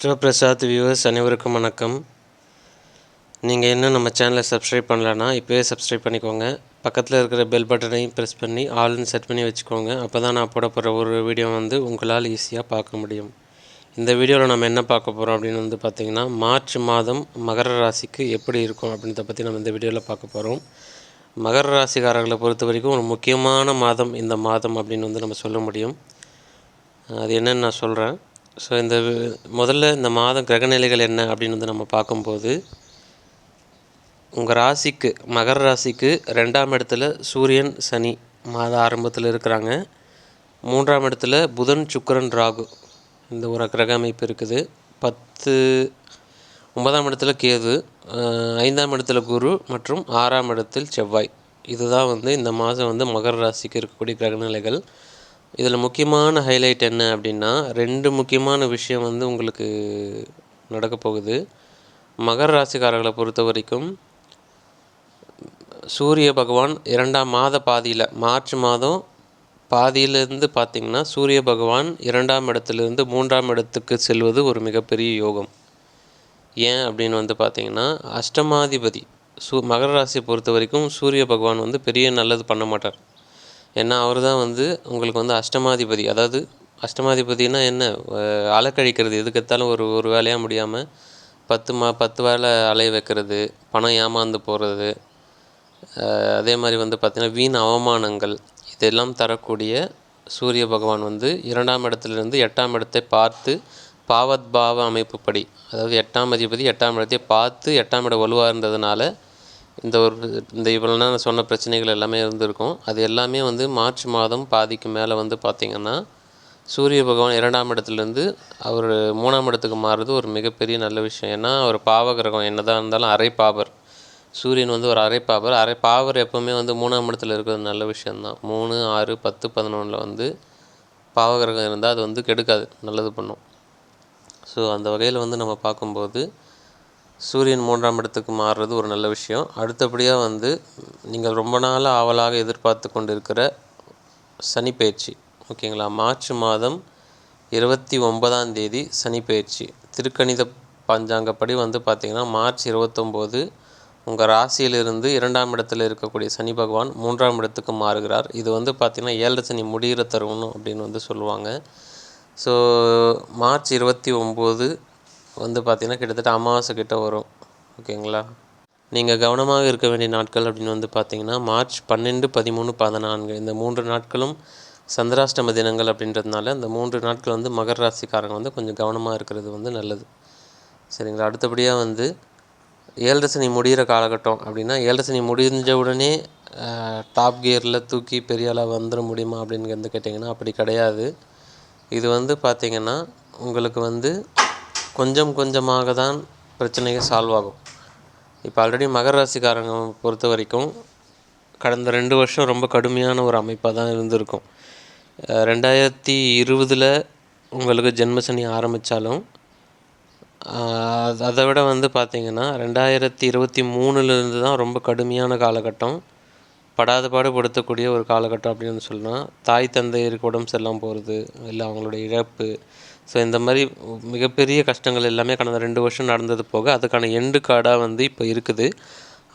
ஸ்டோ Prasad viewers அனைவருக்கும் வணக்கம். நீங்கள் இன்னும் நம்ம சேனலை சப்ஸ்கிரைப் பண்ணலன்னா இப்போயே சப்ஸ்கிரைப் பண்ணிக்கோங்க. பக்கத்தில் இருக்கிற பெல் பட்டனையும் ப்ரெஸ் பண்ணி ஆல்னு செட் பண்ணி வச்சுக்கோங்க. அப்போ தான் நான் போட போகிற ஒரு வீடியோ வந்து உங்களால் ஈஸியாக பார்க்க முடியும். இந்த வீடியோவில் நம்ம என்ன பார்க்க போகிறோம் அப்படின்னு வந்து பார்த்திங்கன்னா மார்ச் மாதம் மகர ராசிக்கு எப்படி இருக்கும் அப்படின்றத பற்றி நம்ம இந்த வீடியோவில் பார்க்க போகிறோம் மகர ராசிக்காரர்களை பொறுத்த வரைக்கும் ஒரு முக்கியமான மாதம் இந்த மாதம் அப்படின்னு வந்து நம்ம சொல்ல முடியும். அது என்னன்னு நான் சொல்கிறேன் ஸோ இந்த முதல்ல இந்த மாதம் கிரகநிலைகள் என்ன அப்படின்னு வந்து நம்ம பார்க்கும்போது உங்கள் ராசிக்கு மகர ராசிக்கு ரெண்டாம் இடத்துல சூரியன் சனி மாத ஆரம்பத்தில் இருக்கிறாங்க. மூன்றாம் இடத்துல புதன் சுக்கரன் ராகு இந்த ஒரு கிரக அமைப்பு இருக்குது. பத்து ஒன்பதாம் இடத்துல கேது ஐந்தாம் இடத்துல குரு மற்றும் ஆறாம் இடத்தில் செவ்வாய். இதுதான் வந்து இந்த மாதம் வந்து மகர ராசிக்கு இருக்கக்கூடிய கிரகநிலைகள். இதில் முக்கியமான ஹைலைட் என்ன அப்படின்னா ரெண்டு முக்கியமான விஷயம் வந்து உங்களுக்கு நடக்க போகுது. மகர ராசிக்காரர்களை பொறுத்த வரைக்கும் சூரிய பகவான் இரண்டாம் மாத பாதியில் மார்ச் மாதம் பாதியிலேருந்து பார்த்திங்கன்னா சூரிய பகவான் இரண்டாம் இடத்துலேருந்து மூன்றாம் இடத்துக்கு செல்வது ஒரு மிகப்பெரிய யோகம். ஏன் அப்படின்னு வந்து பார்த்திங்கன்னா அஷ்டமாதிபதி சூ மகர ராசியை பொறுத்த வரைக்கும் சூரிய பகவான் வந்து பெரிய நல்லது பண்ண மாட்டார். ஏன்னா அவர் தான் வந்து உங்களுக்கு வந்து அஷ்டமாதிபதி. அதாவது அஷ்டமாதிபதினா என்ன? அலக்கழிக்கிறது. எதுக்கெடுத்தாலும் ஒரு ஒரு வேலையாக முடியாமல் பத்து மா பத்து வேலை அலைய வைக்கிறது பணம் ஏமாந்து போகிறது அதே மாதிரி வந்து பார்த்திங்கன்னா வீண் அவமானங்கள். இதெல்லாம் தரக்கூடிய சூரிய பகவான் வந்து இரண்டாம் இடத்துலேருந்து எட்டாம் இடத்தை பார்த்து பாவத் பாவ அமைப்புப்படி. அதாவது எட்டாம் அதிபதி எட்டாம் இடத்தை பார்த்து எட்டாம் இடம் வலுவாக இருந்ததுனால இந்த ஒரு இந்த இவ்வளோ நேரம் சொன்ன பிரச்சனைகள் எல்லாமே இருந்திருக்கும். அது எல்லாமே வந்து மார்ச் மாதம் பாதிக்கு மேலே வந்து பார்த்திங்கன்னா சூரிய பகவான் இரண்டாம் இடத்துலேருந்து அவர் மூணாம் இடத்துக்கு மாறுறது ஒரு மிகப்பெரிய நல்ல விஷயம். ஏன்னா அவர் பாவகிரகம். என்ன என்னதான் இருந்தாலும் அரை பாபர். சூரியன் வந்து ஒரு அரை பாபர். அரை பாவர் எப்போவுமே வந்து மூணாம் இடத்துல இருக்கிறது நல்ல விஷயந்தான் மூணு ஆறு பத்து பதினொன்றில் வந்து பாவகிரகம் இருந்தால் அது வந்து கெடுக்காது. நல்லது பண்ணும். ஸோ அந்த வகையில் வந்து நம்ம பார்க்கும்போது சூரியன் மூன்றாம் இடத்துக்கு மாறுறது ஒரு நல்ல விஷயம். அடுத்தபடியாக வந்து நீங்கள் ரொம்ப நாள் ஆவலாக எதிர்பார்த்து கொண்டிருக்கிற சனி பயிற்சி ஓகேங்களா? மார்ச் மாதம் இருபத்தி ஒன்பதாம் தேதி சனி பயிற்சி. திருக்கணித பஞ்சாங்கப்படி வந்து பார்த்திங்கன்னா மார்ச் இருபத்தொம்போது உங்கள் ராசியிலிருந்து இரண்டாம் இடத்துல இருக்கக்கூடிய சனி பகவான் மூன்றாம் இடத்துக்கு மாறுகிறார். இது வந்து பார்த்திங்கன்னா ஏழரை சனி முடிகிற தருணம் அப்படின்னு வந்து சொல்லுவாங்க. ஸோ மார்ச் இருபத்தி ஒம்பது வந்து பார்த்திங்கன்னா கிட்டத்தட்ட அமாவாசை கிட்ட வரும். ஓகேங்களா? நீங்கள் கவனமாக இருக்க வேண்டிய நாட்கள் அப்படின்னு வந்து பார்த்தீங்கன்னா மார்ச் பன்னெண்டு பதிமூணு பதினான்கு. இந்த மூன்று நாட்களும் சந்திராஷ்டம தினங்கள் அப்படின்றதுனால இந்த மூன்று நாட்கள் வந்து மகர ராசிக்காரங்க வந்து கொஞ்சம் கவனமாக இருக்கிறது வந்து நல்லது. சரிங்களா? அடுத்தபடியாக வந்து ஏழரை சனி முடிகிற காலகட்டம் அப்படின்னா ஏழரை சனி முடிஞ்ச உடனே டாப் கியரில் தூக்கி பெரிய ஆளாக வந்துட முடியுமா அப்படின்னு வந்து கேட்டிங்கன்னா அப்படி கிடையாது. இது வந்து பார்த்திங்கன்னா உங்களுக்கு வந்து கொஞ்சம் கொஞ்சமாக தான் பிரச்சனைகள் சால்வ் ஆகும் இப்போ ஆல்ரெடி மகர ராசிக்காரங்க பொறுத்த வரைக்கும் கடந்த ரெண்டு வருஷம் ரொம்ப கடுமையான ஒரு அமைப்பாக தான் இருந்திருக்கும் ரெண்டாயிரத்தி இருபதில் உங்களுக்கு ஜென்மசனி ஆரம்பித்தாலும் அதை விட வந்து பார்த்திங்கன்னா ரெண்டாயிரத்தி இருபத்தி மூணுலேருந்து தான் ரொம்ப கடுமையான காலகட்டம். படாத பாடுபடுத்தக்கூடிய ஒரு காலகட்டம் அப்படின்னு சொல்லலாம் தாய் தந்தையருக்கு உடம்பு சரியில்லாமல் போகிறது இல்லை அவங்களோட இழப்பு ஸோ இந்த மாதிரி மிகப்பெரிய கஷ்டங்கள் எல்லாமே கடந்த ரெண்டு வருஷம் நடந்தது போக அதுக்கான எண்டு கார்டாக வந்து இப்போ இருக்குது.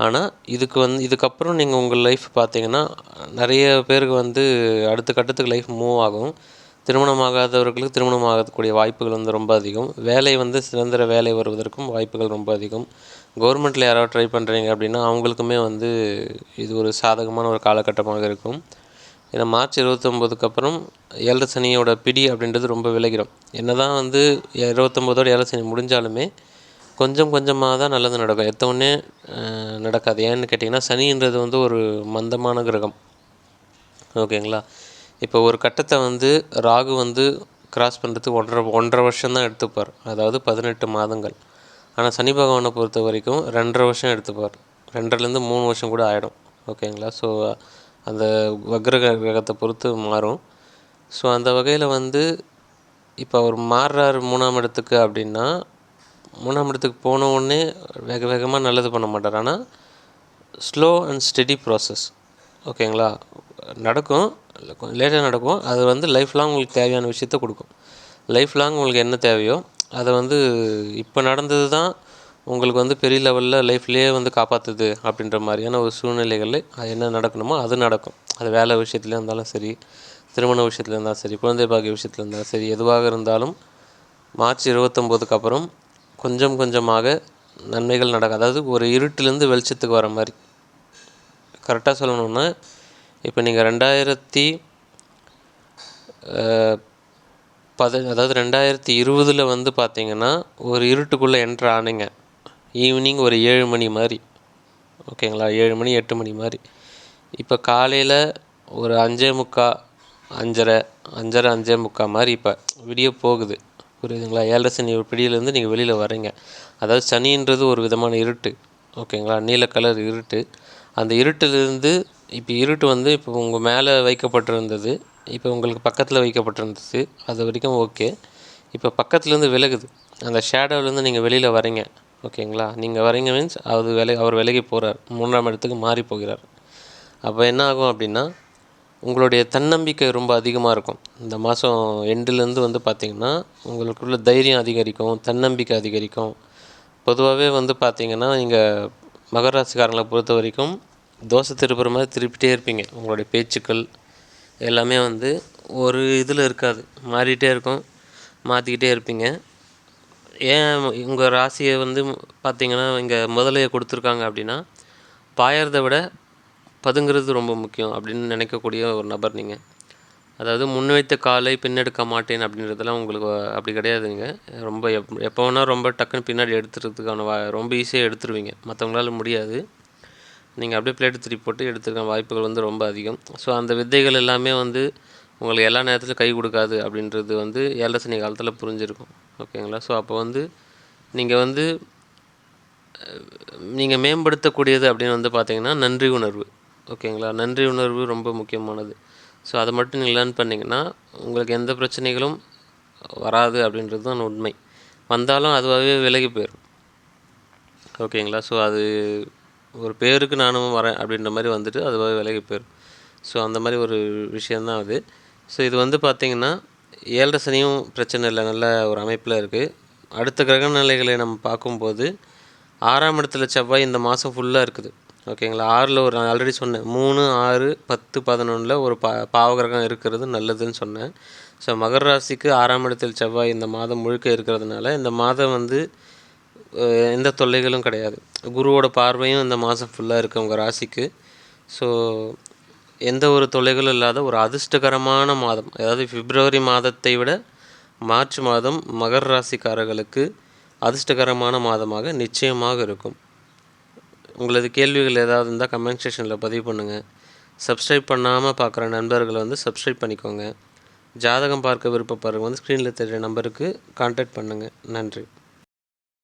ஆனால் இதுக்கு வந்து இதுக்கப்புறம் நீங்கள் உங்கள் லைஃப் பார்த்தீங்கன்னா நிறைய பேருக்கு வந்து அடுத்த கட்டத்துக்கு லைஃப் மூவ் ஆகும். திருமணமாகாதவர்களுக்கு திருமணம் ஆகக்கூடிய வாய்ப்புகள் வந்து ரொம்ப அதிகம். வேலை வந்து சுதந்திர வேலை வருவதற்கும் வாய்ப்புகள் ரொம்ப அதிகம். கவர்மெண்ட்டில் யாராவது ட்ரை பண்ணுறீங்க அப்படின்னா அவங்களுக்குமே வந்து இது ஒரு சாதகமான ஒரு காலகட்டமாக இருக்கும். ஏன்னா மார்ச் இருபத்தொம்போதுக்கு அப்புறம் ஏழரை சனியோட பிடி அப்படின்றது ரொம்ப விலகிடும் என்ன தான் வந்து இருபத்தொம்போதோட ஏழரை சனி முடிஞ்சாலுமே கொஞ்சம் கொஞ்சமாக தான் நல்லது நடக்கும். எத்தவுடனே நடக்காது. ஏன்னு கேட்டிங்கன்னா சனின்றது வந்து ஒரு மந்தமான கிரகம். ஓகேங்களா? இப்போ ஒரு கட்டத்தை வந்து ராகு வந்து கிராஸ் பண்ணுறதுக்கு ஒன்றரை ஒன்றரை வருஷம் தான் எடுத்துப்பார். அதாவது பதினெட்டு மாதங்கள். ஆனால் சனி பகவானை பொறுத்த வரைக்கும் ரெண்டரை வருஷம் எடுத்துப்பார். ரெண்டரைலேருந்து மூணு வருஷம் கூட ஆகிடும் ஓகேங்களா? ஸோ அந்த வக்ர கிரகத்தை பொறுத்து மாறும். ஸோ அந்த வகையில் வந்து இப்போ அவர் மாறுறாரு மூணாம் இடத்துக்கு அப்படின்னா மூணாம் இடத்துக்கு போன உடனே வேக வேகமாக நல்லது பண்ண மாட்டார். ஆனால் ஸ்லோ அண்ட் ஸ்டெடி ப்ராசஸ் ஓகேங்களா நடக்கும். கொஞ்சம் லேட்டாக நடக்கும். அது வந்து லைஃப் லாங் உங்களுக்கு தேவையான விஷயத்த கொடுக்கும். லைஃப் லாங் உங்களுக்கு என்ன தேவையோ அதை வந்து இப்போ நடந்தது தான் உங்களுக்கு வந்து பெரிய லெவலில் லைஃப்லேயே வந்து காப்பாற்றுது அப்படின்ற மாதிரியான ஒரு சூழ்நிலைகளில் அது என்ன நடக்கணுமோ அது நடக்கும். அது வேலை விஷயத்துல இருந்தாலும் சரி திருமண விஷயத்துல இருந்தாலும் சரி குழந்தை பாக்கிய விஷயத்துல இருந்தாலும் சரி எதுவாக இருந்தாலும் மார்ச் இருபத்தொம்போதுக்கு அப்புறம் கொஞ்சம் கொஞ்சமாக நன்மைகள் நடக்கும். அதாவது ஒரு இருட்டிலேருந்து வெளிச்சத்துக்கு வர மாதிரி. கரெக்டாக சொல்லணுன்னா இப்போ நீங்கள் ரெண்டாயிரத்தி பத அதாவது ரெண்டாயிரத்தி இருபதில் வந்து பார்த்தீங்கன்னா ஒரு இருட்டுக்குள்ளே என்ட்ரு ஆனீங்க. ஈவினிங் ஒரு ஏழு மணி மாதிரி. ஓகேங்களா ஏழு மணி எட்டு மணி மாதிரி. இப்போ காலையில் ஒரு அஞ்சே முக்கா அஞ்சரை அஞ்சரை அஞ்சே முக்கா மாதிரி இப்போ விடிய போகுது. புரியுதுங்களா? ஏழரை சனி பிடியிலேருந்து நீங்கள் வெளியில் வரீங்க. அதாவது சனின்றது ஒரு விதமான இருட்டு. ஓகேங்களா நீல கலர் இருட்டு. அந்த இருட்டிலிருந்து இப்போ இருட்டு வந்து இப்போ உங்கள் மேலே வைக்கப்பட்டிருந்தது. இப்போ உங்களுக்கு பக்கத்தில் வைக்கப்பட்டிருந்தது. அது வரைக்கும் ஓகே இப்போ பக்கத்துலேருந்து விலகுது. அந்த ஷேடோவிலேருந்து நீங்கள் வெளியில் வரீங்க. ஓகேங்களா? நீங்கள் வரீங்க மீன்ஸ் அது விலை அவர் விலகி போகிறார் மூன்றாம் இடத்துக்கு மாறி போகிறார். அப்போ என்ன ஆகும் அப்படின்னா உங்களுடைய தன்னம்பிக்கை ரொம்ப அதிகமாக இருக்கும். இந்த மாதம் எண்டுலேருந்து வந்து பார்த்திங்கன்னா உங்களுக்குள்ள தைரியம் அதிகரிக்கும் தன்னம்பிக்கை அதிகரிக்கும். பொதுவாகவே வந்து பார்த்திங்கன்னா நீங்கள் மகர ராசிக்காரங்களை பொறுத்த வரைக்கும் தோசை திருப்புற மாதிரி திருப்பிட்டே இருப்பீங்க. உங்களுடைய பேச்சுக்கள் எல்லாமே வந்து ஒரு இதில் இருக்காது. மாறிட்டே இருக்கும். மாற்றிக்கிட்டே இருப்பீங்க. ஏன் உங்கள் ராசியை வந்து பார்த்தீங்கன்னா இங்கே முதலையை கொடுத்துருக்காங்க அப்படின்னா பாயறதை விட பதுங்கிறது ரொம்ப முக்கியம் அப்படின்னு நினைக்கக்கூடிய ஒரு நபர் நீங்கள் அதாவது முன்வைத்த காலை பின்னெடுக்க மாட்டேன் அப்படின்றதெல்லாம் உங்களுக்கு அப்படி கிடையாதுங்க. ரொம்ப எப் எப்போ வேணால் ரொம்ப டக்குன்னு பின்னாடி எடுத்துறதுக்கான வா ரொம்ப ஈஸியாக எடுத்துருவீங்க. மற்றவங்களால முடியாது. நீங்கள் அப்படியே பிளேட் திருப்பி போட்டு எடுத்துருக்க வாய்ப்புகள் வந்து ரொம்ப அதிகம். ஸோ அந்த வித்தைகள் எல்லாமே வந்து உங்களுக்கு எல்லா நேரத்துலையும் கை கொடுக்காது அப்படின்றது வந்து ஏழரசனி காலத்தில் புரிஞ்சிருக்கும். ஓகேங்களா? ஸோ அப்போ வந்து நீங்கள் வந்து நீங்கள் மேம்படுத்தக்கூடியது அப்படின்னு வந்து பார்த்தீங்கன்னா நன்றி உணர்வு. ஓகேங்களா? நன்றி உணர்வு ரொம்ப முக்கியமானது. ஸோ அதை மட்டும் நீங்கள் லேர்ன் பண்ணிங்கன்னா உங்களுக்கு எந்த பிரச்சனைகளும் வராது அப்படின்றது தான் உண்மை. வந்தாலும் அதுவாகவே விலகி போயிடும் ஓகேங்களா? ஸோ அது ஒரு பேருக்கு நானும் வரேன் அப்படின்ற மாதிரி வந்துட்டு அதுவாகவே விலகி போயிடும் ஸோ அந்த மாதிரி ஒரு விஷயந்தான் அது. ஸோ இது வந்து பார்த்திங்கன்னா ஏழரை சனியும் பிரச்சனை இல்லை நல்ல ஒரு அமைப்பில் இருக்குது அடுத்த கிரக நிலைகளை நம்ம பார்க்கும்போது ஆறாம் இடத்துல செவ்வாய் இந்த மாதம் ஃபுல்லாக இருக்குது. ஓகேங்களா ஆறில் ஒரு ஆல்ரெடி சொன்னேன். மூணு ஆறு பத்து பதினொன்றில் ஒரு பா பாவகிரகம் இருக்கிறது நல்லதுன்னு சொன்னேன். ஸோ மகர ராசிக்கு ஆறாம் இடத்தில் செவ்வாய் இந்த மாதம் முழுக்க இருக்கிறதுனால இந்த மாதம் வந்து எந்த தொல்லைகளும் கிடையாது. குருவோட பார்வையும் இந்த மாதம் ஃபுல்லாக இருக்குது உங்கள் ராசிக்கு. ஸோ எந்த ஒரு தொல்லைகளும் இல்லாத ஒரு அதிர்ஷ்டகரமான மாதம். அதாவது பிப்ரவரி மாதத்தை விட மார்ச் மாதம் மகர ராசிக்காரர்களுக்கு அதிர்ஷ்டகரமான மாதமாக நிச்சயமாக இருக்கும். உங்களது கேள்விகள் ஏதாவது இருந்தால் கமெண்ட் செக்ஷனில் பதிவு பண்ணுங்கள் சப்ஸ்கிரைப் பண்ணாமல் பார்க்குற நண்பர்களை வந்து சப்ஸ்கிரைப் பண்ணிக்கோங்க. ஜாதகம் பார்க்க விருப்பப்படுறவங்க வந்து ஸ்க்ரீனில் தெரிகிற நம்பருக்கு கான்டாக்ட் பண்ணுங்கள் நன்றி.